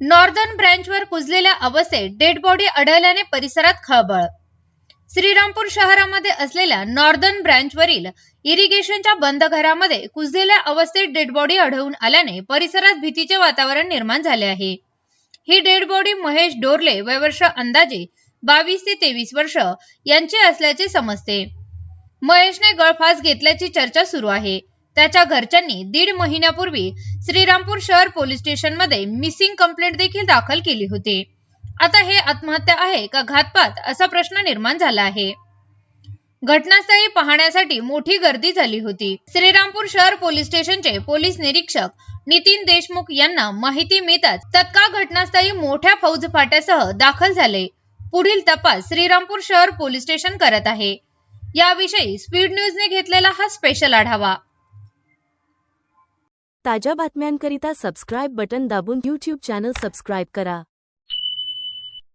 Northern ब्रँचवर कुजलेल्या अवस्थेत dead body आढळल्याने परिसरात खळबळ. श्रीरामपूर शहरामध्ये असलेल्या नॉर्दर्न ब्रँचवरील इरिगेशनच्या बंद घरामध्ये कुजलेल्या अवस्थेत डेड बॉडी आढळून आल्याने परिसरात भीतीचे वातावरण निर्माण झाले आहे. ही डेड बॉडी महेश डोरले वयवर्ष अंदाजे बावीस ते तेवीस वर्ष यांची असल्याचे समजते. महेशने गळफास घेतल्याची चर्चा सुरू आहे. त्याच्या घरच्यांनी दीड महिन्यापूर्वी श्रीरामपूर शहर पोलीस स्टेशनमध्ये मिसिंग कंप्लेंट देखील दाखल केली होती. आता हे आत्महत्या आहे का घातपात असा प्रश्न निर्माण झाला आहे. घटनास्थळी पाहण्यासाठी मोठी गर्दी झाली होती. श्रीरामपूर शहर पोलीस स्टेशनचे पोलीस निरीक्षक नितीन देशमुख यांना माहिती मिळताच तत्काळ घटनास्थळी मोठ्या फौजफाट्यासह दाखल झाले. पुढील तपास श्रीरामपूर शहर पोलीस स्टेशन करत आहे. याविषयी स्पीड न्यूजने घेतलेला हा स्पेशल आढावा. ताज्या बातम्यांकरिता सबस्क्राईब बटन दाबून यूट्यूब चॅनल सबस्क्राईब करा.